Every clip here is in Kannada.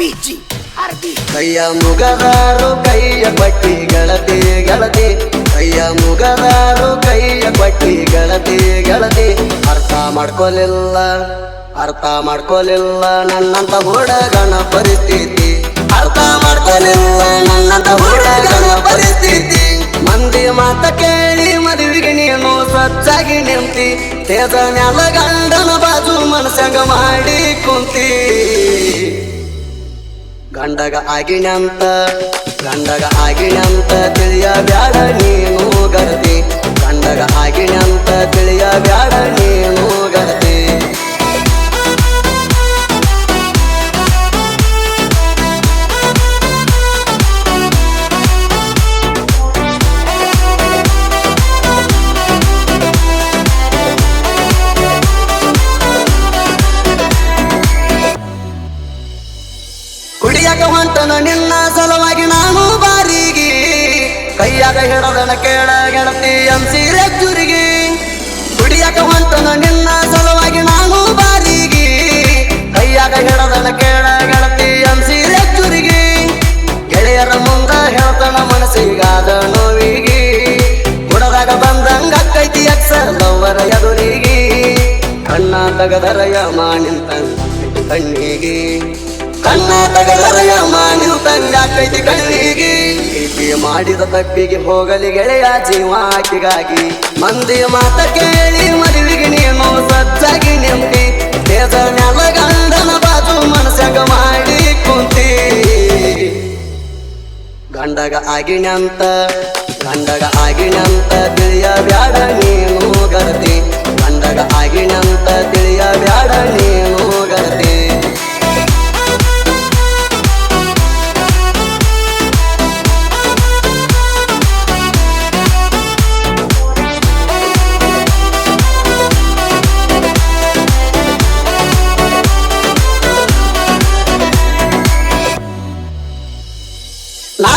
RPG, ಅರ್ಬಿ ಕೈಯ ಮುಗದಾರು ಕೈಯ ಪಟ್ಟಿ ಗಳತಿ. ಗಳತಿ ಕೈಯ ಮುಗದಾರು ಕೈಯ ಬಟ್ಟಿ ಗಳತಿ. ಗೆಳತಿ ಅರ್ಥ ಮಾಡ್ಕೊಲಿಲ್ಲ ಅರ್ಥ ಮಾಡ್ಕೊಲಿಲ್ಲ ನನ್ನಂತ ಹುಡುಗನ ಪರಿಸ್ಥಿತಿ. ಅರ್ಥ ಮಾಡ್ಕೊಲಿಲ್ಲ ನನ್ನಂತ ಹುಡುಗನ ಪರಿಸ್ಥಿತಿ. ಮಂದಿ ಮಾತ ಕೇಳಿ ಮದುವೆಗೆ ನೀನು ಸ್ವಚ್ಛಾಗಿ ನಿಂತಿ. ತೇಜ ನೆಲ ಗಂಡನ ಬಾಜು ಮನಸ್ಸಂಗ ಮಾಡಿ ಕುಂತಿ. ಗಂಡಗ ಆಗಿನಂತ ಗಂಡಗ ಆಗಿನಂತ ತಿಳಿಯ ಬ್ಯಾಡ ನೀನು ಗರತಿ ಗಂಡಗ ಆಗಿನಂತ ತಿಳಿಯ ಬ್ಯಾಡ ನೀನು ಗರತಿ ಹಿಡದನ ಕೇಳ ಗೆಳತಿ ಅಂಸಿರೆ ಚುರಿಗೆ ಕುಡಿಯಕ ಹೊಂಟನ ನಿನ್ನ ಸಲುವಾಗಿ ನಾನು ಬಾರಿಗೆ. ಕೈಯಾಗ ಹಿಡದನ ಕೇಳ ಗೆಳತಿ ಅಂಸಿರೆ ಚುರಿಗೆ ಗೆಳೆಯರ ಮುಂದ ಹೇಳ್ತನ ಮನಸ್ಸಿಗಾದ ನೋವಿಗಿ. ಕುಡದಾಗ ಬಂದಂಗ ಕೈತಿ ಲವ್ವರ ಎದುರಿಗೆ. ಕಣ್ಣ ತಗದರಯ ಮಾಡಿಂತ ಕಣ್ಣಿಗೆ. ಕಣ್ಣ ತಗದರಯ ಮಾಡಿಂತ ಕೈತಿ ಕಣ್ಣಿಗೆ. ಪ್ರೀತಿ ಮಾಡಿದ ತಪ್ಪಿಗೆ ಹೋಗಲಿ ಗೆಳೆಯ ಜೀವ ಆಕಿಗಾಗಿ ಮಂದಿ ಮಾತ ಕೇಳಿ ಮದುವೆಗೆ ನೀನು ಸಜ್ಜಾಗಿ ನಿಂತಿ. ತೇಜ ಮ್ಯಾಲ ಗಂಡನ ಬಾಜು ಮಾಡಿ ಕುಂತಿ. ಗಂಡಗ ಆಗಿನಂತ ಗಂಡಗ ಆಗಿನಂತ ತಿಳಿಯ ಬ್ಯಾಡ ನೀನು ಗರತಿ. ಗಂಡಗ ಆಗಿನಂತ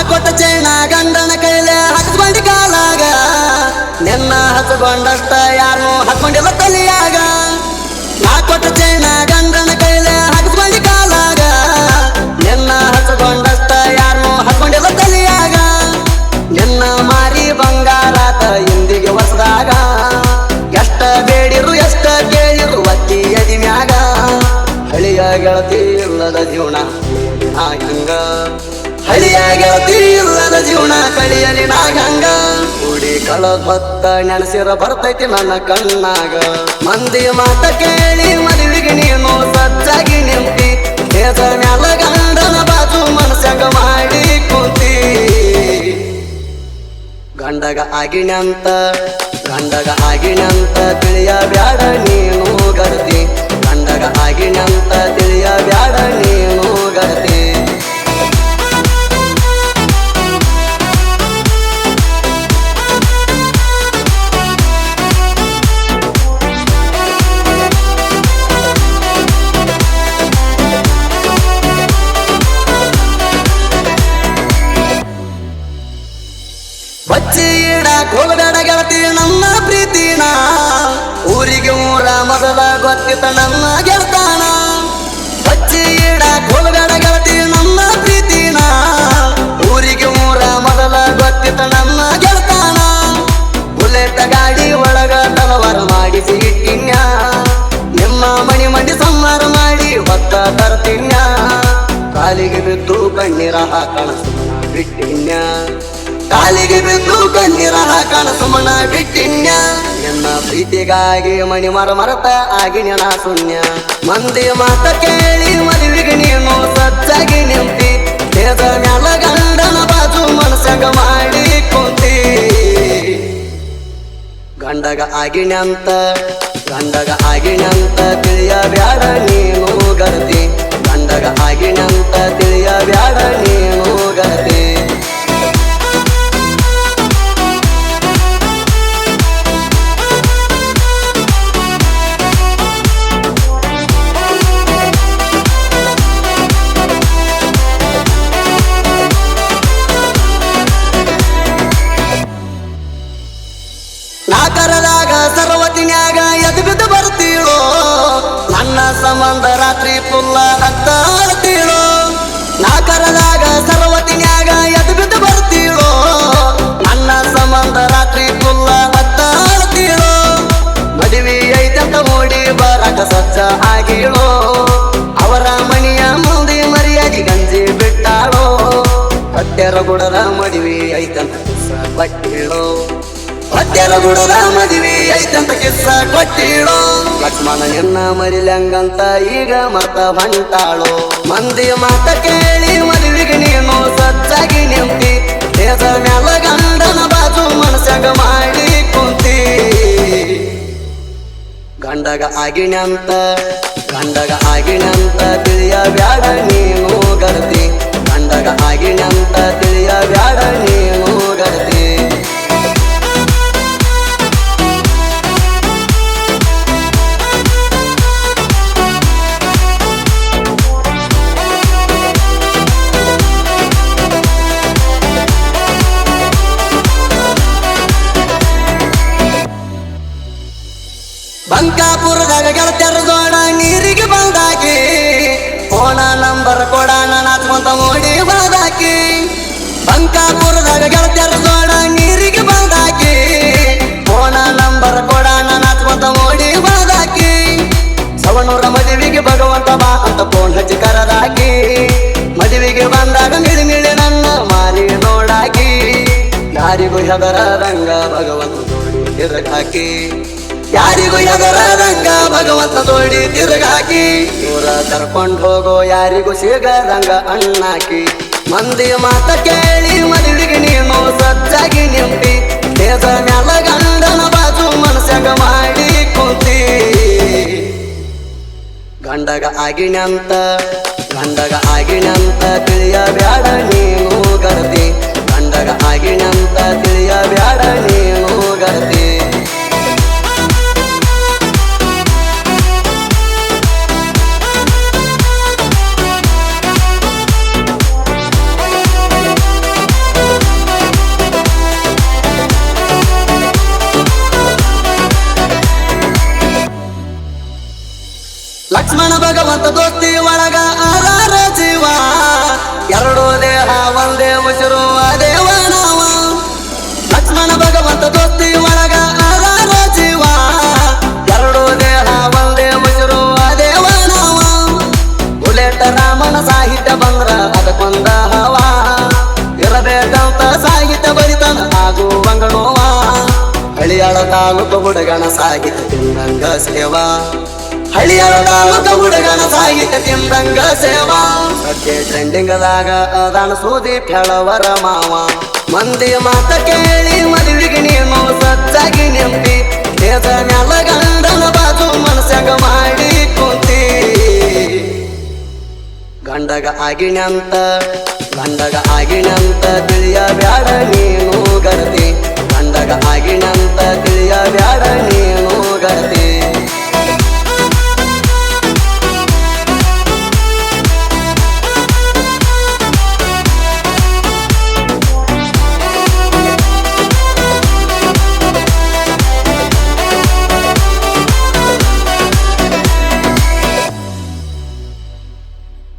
ಕೊಟ್ಟ ಚೈನ ಗಂಡನ ಕೈಲೆ ಹಚ್ಕೊಂಡಿ ಕಾಲಾಗ. ನಿನ್ನ ಹಚ್ಕೊಂಡಷ್ಟ ಯಾರು ಹಚ್ಕೊಂಡಿಲ್ಲ ತಲಿಯಾಗ. ನಾ ಕೊಟ್ಟ ಚೈನ ಗಂಡನ ಕೈಲೆ ಹಚ್ಕೊಂಡಿ ಕಾಲಾಗ. ನಿನ್ನ ಹಚ್ಕೊಂಡಷ್ಟ ಯಾರು ಹಚ್ಕೊಂಡಿಲ್ಲ ತಲಿಯಾಗ. ನಿನ್ನ ಮಾರಿ ಬಂಗಾರಾತ ಇಂದಿಗೆ ಹೊಸದಾಗ. ಎಷ್ಟ ಬೇಡಿರು, ಎಷ್ಟ ಕೇಳಿರು ಅಕ್ಕಿ ಎದಿ ಮ್ಯಾಗ. ಹಳಿಯ ಇಲ್ಲದ ಜೀವನ ಹಳಿಯ ತಿಳಿಯಿಲ್ಲದ ಜೀವನ ಕಳಿಯಲಿ ನಾಗಂಗ. ಉಡಿ ಕಳದ್ ಭತ್ತ ನೆನಸಿರ ಬರ್ತೈತಿ ನನ್ನ ಕಣ್ಣಾಗ. ಮಂದಿ ಮಾತ ಕೇಳಿ ಮದುವೆಗೆ ನೀನು ಸಜ್ಜಾಗಿ ನಿಂತಿ. ದೇಶ ಮ್ಯಾಲ ಗಂಡನ ಬಾಜು ಮನಸ್ಸಾಗ ಮಾಡಿ ಕೂತಿ. ಗಂಡಗ ಆಗಿನಂತ ಗಂಡಗ ಆಗಿನಂತ ತಿಳಿಯ ಬ್ಯಾಡ ನೀನು ಗರತಿ ಗಂಡಗ ಆಗಿನಂತ ತಿಳಿಯ ಬ್ಯಾಡ ನೀನು ಗರತಿ ಮೊದಲ ಗೊತ್ತಿತ್ತ ನನ್ನ ಗೆಳತಾನ. ಬಚ್ಚಿ ಇಡಾಕ್ ಹೋಗಬೇಡ ಗೆಳತಿ ನನ್ನ ಪ್ರೀತಿನ. ಊರಿಗೆ ಮೂರ ಮೊದಲ ಗೊತ್ತಿತ್ತ ನನ್ನ ಗೆಳತಾನ. ಬುಲೆಟ್ ಗಾಡಿ ಒಳಗ ತಲವಾರ ಮಾಡಿಸಿ ಇಟ್ಟಿನ್ಯ. ನಿಮ್ಮ ಮಣಿ ಮಂಡಿ ಸಂಹಾರ ಮಾಡಿ ಹೊತ್ತ ತರ್ತಿನ್ಯ. ಕಾಲಿಗೆ ಬಿದ್ದು ಕಣ್ಣೀರ ಹಾಕಣ ಬಿಟ್ಟಿನ್ಯ. ಕಾಲಿಗೆ ಬಿದ್ದು ಕಣ್ಣೀರ ಹಾಕಣ ಮನ ಬಿಟ್ಟಿನ್ಯ. ಎನ್ನ ಪ್ರೀತಿಗಾಗಿ ಮಣಿ ಮರ ಮರತ ಆಗಿ ನೆನ ಶೂನ್ಯ. ಮಂದಿ ಮಾತ ಕೇಳಿ ಮದುವೆಗೆ ನೀನು ಸಜ್ಜಾಗಿ ನಿಂತಿ. ತೇಜ ಮ್ಯಾಲ ಗಂಡನ ಬಾಜು ಮನಸ್ಸಾಗ ಮಾಡಿ ಕುಂತಿ. ಗಂಡಗ ಆಗಿನಂತ ಗಂಡಗ ಆಗಿನಂತ ತಿಳಿಯ ಬ್ಯಾಡ ನೀನು ಗರ್ತಿ. ಗಂಡಗ ಆಗಿನಂತ ತಿಳಿಯ ಒಂದ ರಾತ್ರಿ ಪುಲ್ಲ ಅಂತ ತಿಳೋ ನಾ ಕರದಾಗ ಸರ್ವತಿನ್ಯಾಗ ಎದ್ದು ಬಿದ್ದು ಬರ್ತೀಳೋ ಅನ್ನ ಸಂಬಂಧ ರಾತ್ರಿ ಪುಲ್ಲ ಅಂತ ಮದುವೆ ಐತಂತ ಮೂಡಿ ಬರಕ ಸಜ್ಜ ಆಗಿಳೋ ಅವರ ಮನೆಯ ಮುಂದೆ ಮರಿಯಾಗಿ ಗಂಜಿ ಬಿಟ್ಟಾಳೋ? ಹತ್ಯರ ಗುಡರ ಮದುವೆ ಐತಂತ ಬಟ್ಟಿಳೋ? ಹೊಟ್ಟೆರ ಗುಡದ ಮದುವೆ ಐತಂತ ಕಿಸ್ಸ ಕೊಟ್ಟಿಡೋ ಲಕ್ಷ್ಮಣ ನಿನ್ನ ಮರಿಲಂಗಂತ ಈಗ ಮತ ಬಂಟಾಳು ಮಂದಿ ಮಾತ ಕೇಳಿ ಮದುವೆಗೆ ನೀನು ಸಚ್ಚಾಗಿ ನಿಂತಿ. ದೇಶ ಮ್ಯಾಲ ಗಂಡನ ಬಾಜು ಮನಸ್ಸಾಗ ಮಾಡಿ ಕುಂತಿ. ಗಂಡಗ ಆಗಿನಂತ ಗಂಡಗ ಆಗಿನಂತ ತಿಳಿಯ ಬ್ಯಾಡ ನೀನು ಗರ್ತಿ ಗಂಡಗ ಆಗಿನಂತ ತಿಳಿಯ ಬ್ಯಾಡ ನೀನು ಗರ್ತಿ ಬಂಕಾಪುರದಾಗ ಗೆಳತ್ಯರ ಜೋಡ ನೀರಿಗೆ ಬಂದಾಕಿ? ಫೋನ ನಂಬರ್ ಕೊಡ ನಾನು ಹಚ್ಕೊಂತ ಮೋಡಿ ಬಂದಾಕಿ. ಸವಣೂರ ಮದುವೆಗೆ ಭಗವಂತ ಬಾ ಅಂತ ಫೋನ್ ಹಚ್ಚಿ ಕರದಾಕಿ. ಮದುವೆಗೆ ಬಂದಾಗ ಮಿಳಿ ನನ್ನ ಮಾರಿ ನೋಡಾಕಿ. ಯಾರಿಗೂ ಹೆದರ ರಂಗ ಭಗವಂತ ತಿರುಗಾಕಿ. ಯಾರಿಗೂ ರಂಗ ಭಗವಂತ ತೋಡಿ ತಿರುಗಾಕಿ. ದೂರ ಕರ್ಕೊಂಡು ಹೋಗೋ ಯಾರಿಗೂ ಸಿಗದಂಗ ಅಣ್ಣಾಕಿ. ಮಂದಿ ಮಾತ ಕೇಳಿ ಮದುವಿಗೆ ನೀನು ಸಜ್ಜಾಗಿ ನಿಂತಿ. ದೇಶ ಮ್ಯಾಲ ಗಂಡನ ಬಾಜು ಮನಸ್ಸಾಗ ಮಾಡಿ ಕುಂತಿ. ಗಂಡಗ ಆಗಿನಂತ ಗಂಡಗ ಆಗಿನಂತ ತಿಳಿಯ ಬ್ಯಾಡ ಭಗವಂತ ದೋಸ್ತಿ ಒಳಗ ಆರಾರ ಜೀವ. ಎರಡು ದೇಹ, ಒಂದೇ ಉಸಿರು ಅದೇವ ನಾವ ಲಕ್ಷ್ಮಣ, ಭಗವಂತ, ದೋಸ್ತಿ ಒಳಗ ಆರಾರ ಜೀವ. ಎರಡು ದೇಹ, ಒಂದೇ ಉಸಿರು ದೇವ ನಾವ ಬುಲೆಟ್, ರಾಮನ ಸಾಹಿತ್ಯ ಬಂದ್ರ ಅದಕ್ಕೊಂದ ಹವ. ಇರಬೇಕಂತ ಸಾಹಿತ್ಯ ಬರಿತನ ಹಾಗೂ ನೋವ ಹಳಿಯಾಳ ತಾಲೂಕು ಹುಡುಗನ ಸಾಹಿತ್ಯ ತಿಂದಂಗ ಸೇವಾ. ಹಳಿಯಾಳ ತಾಲೂಕು ಹುಡುಗನ ಸಾಹಿತ್ಯ ತಿಂದಂಗ ಸೇವಾ. ಸದ್ಯ ಟ್ರೆಂಡಿಂಗದಾಗ ಅದಾನ ಸೂದಿ ಕೆಳವರ ಮಾವ. ಮಂದಿ ಮಾತ ಕೇಳಿ ಮದುವೆಗೆ ನೀನು ಸಚ್ಚಾಗಿ ನಿಂತಿ. ದೇಶ ನೆಲ ಗಂಡನ ಬಾಜು ಮಾಡಿ ಕುಂತಿ. ಗಂಡಗ ಆಗಿನಂತ ಗಂಡಗ ಆಗಿನಂತ ತಿಳಿಯ ಬ್ಯಾಡ ನೀನು ಗರ್ತಿ ಗಂಡಗ ಆಗಿನಂತ ತಿಳಿಯ ಬ್ಯಾಡ ನೀನು